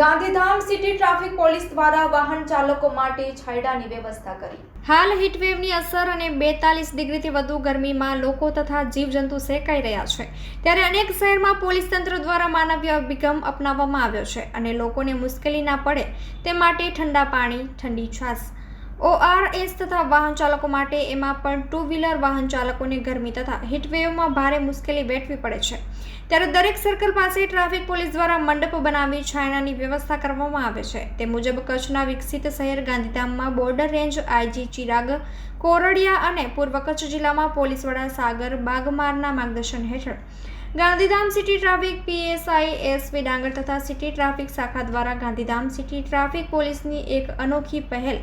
Gandhidham city traffic police દ્વારા વાહન ચાલકો માટે છાયડાની વ્યવસ્થા કરી. હાલ હીટવેવની અસર અને બેતાલીસ ડિગ્રીથી વધુ ગરમીમાં લોકો તથા જીવજંતુ સેકાઈ રહ્યા છે. ત્યારે અનેક શહેરમાં પોલીસ તંત્ર દ્વારા માનવીય અભિગમ અપનાવવામાં આવ્યો છે અને લોકોને મુશ્કેલી ના પડે તે માટે ઠંડા પાણી, ઠંડી છાશ ઓઆરએસ તથા વાહન ચાલકો માટે એમાં પણ ટુ વ્હીલર વાહન ચાલકોને ગરમી તથા હીટવેવમાં ભારે મુશ્કેલી વેઠવી પડે છે. ત્યારે દરેક સર્કલ પાસે ટ્રાફિક પોલીસ દ્વારા મંડપ બનાવી છાયણાની વ્યવસ્થા કરવામાં આવે છે. તે મુજબ કચ્છના વિકસિત શહેર ગાંધીધામમાં border range IG Chirag, Koradiya અને પૂર્વ કચ્છ જિલ્લામાં પોલીસ વડા સાગર બાગમારના માર્ગદર્શન હેઠળ Gandhidham city traffic, PSI SV Dangar તથા સિટી ટ્રાફિક શાખા દ્વારા ગાંધીધામ સિટી ટ્રાફિક પોલીસની એક અનોખી પહેલ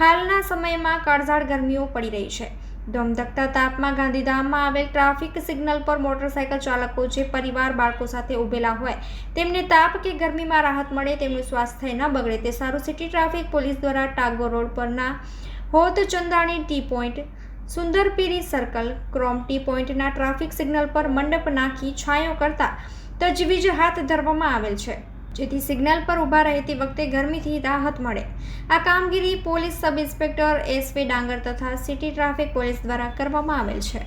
હાલના સમયમાં કાળઝાળ ગરમીઓ પડી રહી છે. ધમધકતા તાપમાં ગાંધીધામમાં આવેલ ટ્રાફિક સિગ્નલ પર મોટરસાયકલ ચાલકો જે પરિવાર, બાળકો સાથે ઊભેલા હોય, તેમને તાપ કે ગરમીમાં રાહત મળે, તેમનું સ્વાસ્થ્ય ન બગડે તે સારું સિટી ટ્રાફિક પોલીસ દ્વારા ટાગોર રોડ પરના હોત Chandani T point Sundarpuri circle ક્રોમટી પોઈન્ટના ટ્રાફિક સિગ્નલ પર મંડપ નાખી છાંયો કરતા તજવીજ હાથ ધરવામાં આવેલ છે. જેથી સિગ્નલ પર ઊભા રહેતી વખતે ગરમીથી રાહત મળે. આ કામગીરી પોલીસ સબ ઇન્સ્પેક્ટર એસ ડાંગર તથા સિટી ટ્રાફિક પોલીસ દ્વારા કરવામાં આવેલ છે.